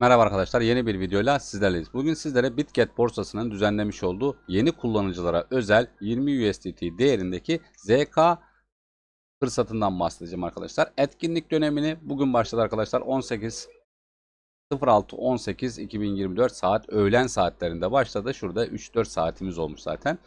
Merhaba arkadaşlar yeni bir videoyla sizlerleyiz. Bugün sizlere Bitget borsasının düzenlemiş olduğu yeni kullanıcılara özel 20 USDT değerindeki ZK fırsatından bahsedeceğim arkadaşlar. Etkinlik dönemini bugün başladı arkadaşlar 18 06 18 2024 saat öğlen saatlerinde başladı. Şurada 3-4 saatimiz olmuş zaten.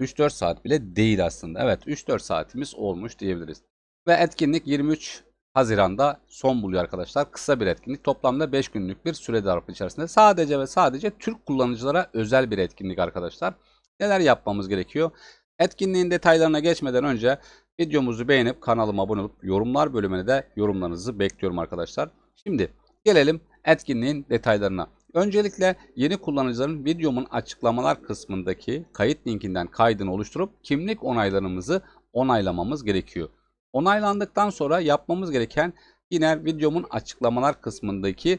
3-4 saat bile değil aslında. Evet 3-4 saatimiz olmuş diyebiliriz. Ve etkinlik 23 Haziran'da son buluyor arkadaşlar. Kısa bir etkinlik. Toplamda 5 günlük bir süre zarfı içerisinde. Sadece ve sadece Türk kullanıcılara özel bir etkinlik arkadaşlar. Neler yapmamız gerekiyor? Etkinliğin detaylarına geçmeden önce videomuzu beğenip kanalıma abone olup yorumlar bölümüne de yorumlarınızı bekliyorum arkadaşlar. Şimdi gelelim etkinliğin detaylarına. Öncelikle yeni kullanıcıların videomun açıklamalar kısmındaki kayıt linkinden kaydını oluşturup kimlik onaylarımızı onaylamamız gerekiyor. Onaylandıktan sonra yapmamız gereken yine videomun açıklamalar kısmındaki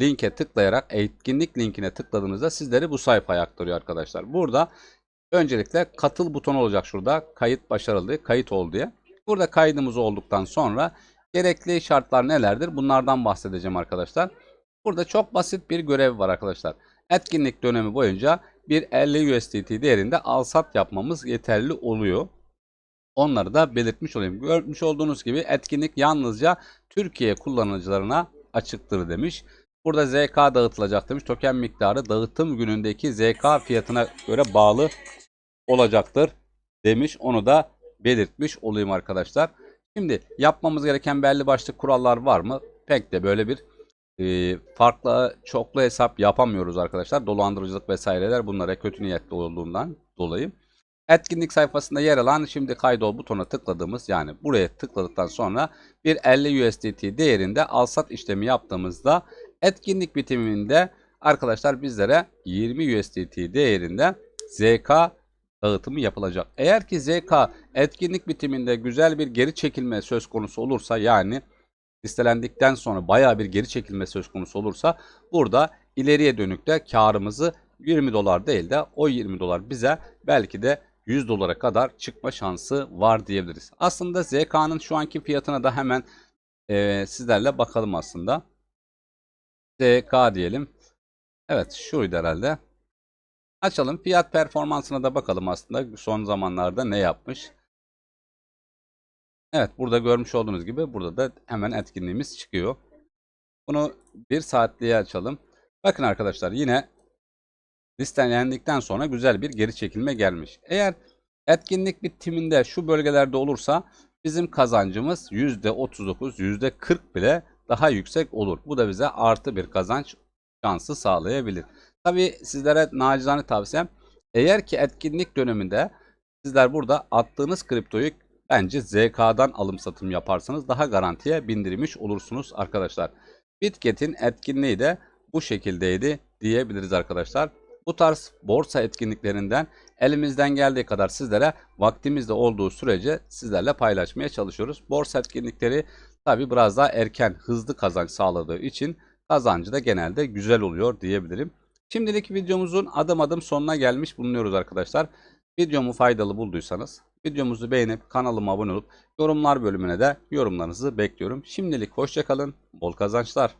linke tıklayarak etkinlik linkine tıkladığınızda sizleri bu sayfaya aktarıyor arkadaşlar. Burada öncelikle katıl butonu olacak şurada. Kayıt başarılı, kayıt ol diye. Burada kaydımız olduktan sonra gerekli şartlar nelerdir? Bunlardan bahsedeceğim arkadaşlar. Burada çok basit bir görev var arkadaşlar. Etkinlik dönemi boyunca bir 50 USDT değerinde alsat yapmamız yeterli oluyor. Onları da belirtmiş olayım. Görmüş olduğunuz gibi etkinlik yalnızca Türkiye kullanıcılarına açıktır demiş. Burada ZK dağıtılacak demiş. Token miktarı dağıtım günündeki ZK fiyatına göre bağlı olacaktır demiş. Onu da belirtmiş olayım arkadaşlar. Şimdi yapmamız gereken belli başlı kurallar var mı? Pek de böyle bir e, farklı çoklu hesap yapamıyoruz arkadaşlar. Dolandırıcılık vesaireler bunlara kötü niyetli olduğundan dolayı. Etkinlik sayfasında yer alan şimdi kaydol butona tıkladığımız yani buraya tıkladıktan sonra bir 50 USDT değerinde alsat işlemi yaptığımızda etkinlik bitiminde arkadaşlar bizlere 20 USDT değerinde ZK dağıtımı yapılacak. Eğer ki ZK etkinlik bitiminde güzel bir geri çekilme söz konusu olursa yani listelendikten sonra baya bir geri çekilme söz konusu olursa burada ileriye dönük de karımızı 20 dolar değil de o 20 dolar bize belki de 100 dolara kadar çıkma şansı var diyebiliriz. Aslında ZK'nın şu anki fiyatına da hemen e, sizlerle bakalım aslında. ZK diyelim. Evet şuydu herhalde. Açalım fiyat performansına da bakalım aslında son zamanlarda ne yapmış. Evet burada görmüş olduğunuz gibi burada da hemen etkinliğimiz çıkıyor. Bunu bir saatliğe açalım. Bakın arkadaşlar yine listelendikten sonra güzel bir geri çekilme gelmiş. Eğer etkinlik bitiminde şu bölgelerde olursa bizim kazancımız %39, %40 bile daha yüksek olur. Bu da bize artı bir kazanç şansı sağlayabilir. Tabi sizlere nacizane tavsiyem eğer ki etkinlik döneminde sizler burada attığınız kriptoyu bence ZK'dan alım satım yaparsanız daha garantiye bindirmiş olursunuz arkadaşlar. Bitget'in etkinliği de bu şekildeydi diyebiliriz arkadaşlar. Bu tarz borsa etkinliklerinden elimizden geldiği kadar sizlere vaktimizde olduğu sürece sizlerle paylaşmaya çalışıyoruz. Borsa etkinlikleri tabi biraz daha erken hızlı kazanç sağladığı için kazancı da genelde güzel oluyor diyebilirim. Şimdilik videomuzun adım adım sonuna gelmiş bulunuyoruz arkadaşlar. Videomu faydalı bulduysanız videomuzu beğenip kanalıma abone olup yorumlar bölümüne de yorumlarınızı bekliyorum. Şimdilik hoşçakalın, bol kazançlar.